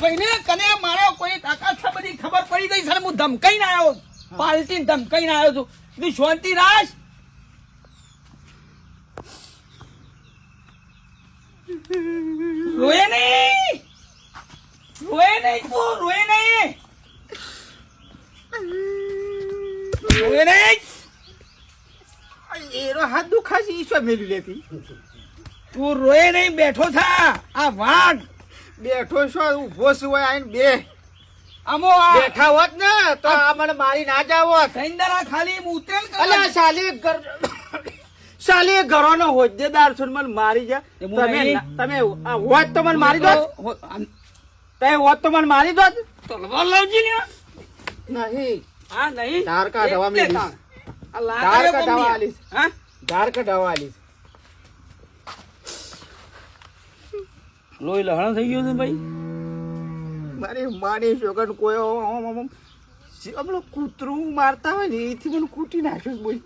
ભાઈને કને મારો કોઈ તાકાત છે બધી ખબર પડી ગઈ છે હું ધમકાઈને આવ્યો પાલટી ધમકાઈને આવ્યો છું. તું શાંતિ રાખ. રોએ નહીં. રોએ નહીં તું રોએ નહીં. રોએ નહીં. એરો હાથ દુખાશે ઈશ્વર મેળવી લેતી? તું રોએ નહીં બેઠો થા. આ વાઘ. બેઠો છો ઊભો છું આઈને બે. આમો આ. બેઠા હોત ને તો આ મને મારી ના જાવો સૈંદરા ખાલી ઉતરેલ અલ્યા સાલી ઘર સાલી ઘરોનો હોદ્દેદાર છો મને મારી જા. તમે તમે આ હોત તો મને મારી દો તમે હોત તો મને મારી દો તલવાર લાવજી ને નહીં. હા નહીં. ધાર કા દવા મેલી આ ધાર લાકડીઓ કાઢવા આલીશ. હા? ધાર દવા આલીશ લોહી લહણ થઈ ગયું છે ભાઈ? મારી માની છોકર કોઈ આમ આમ આમ કૂતરું મારતા હોય ને, એથી મને કૂટી નાખ્યું બોલ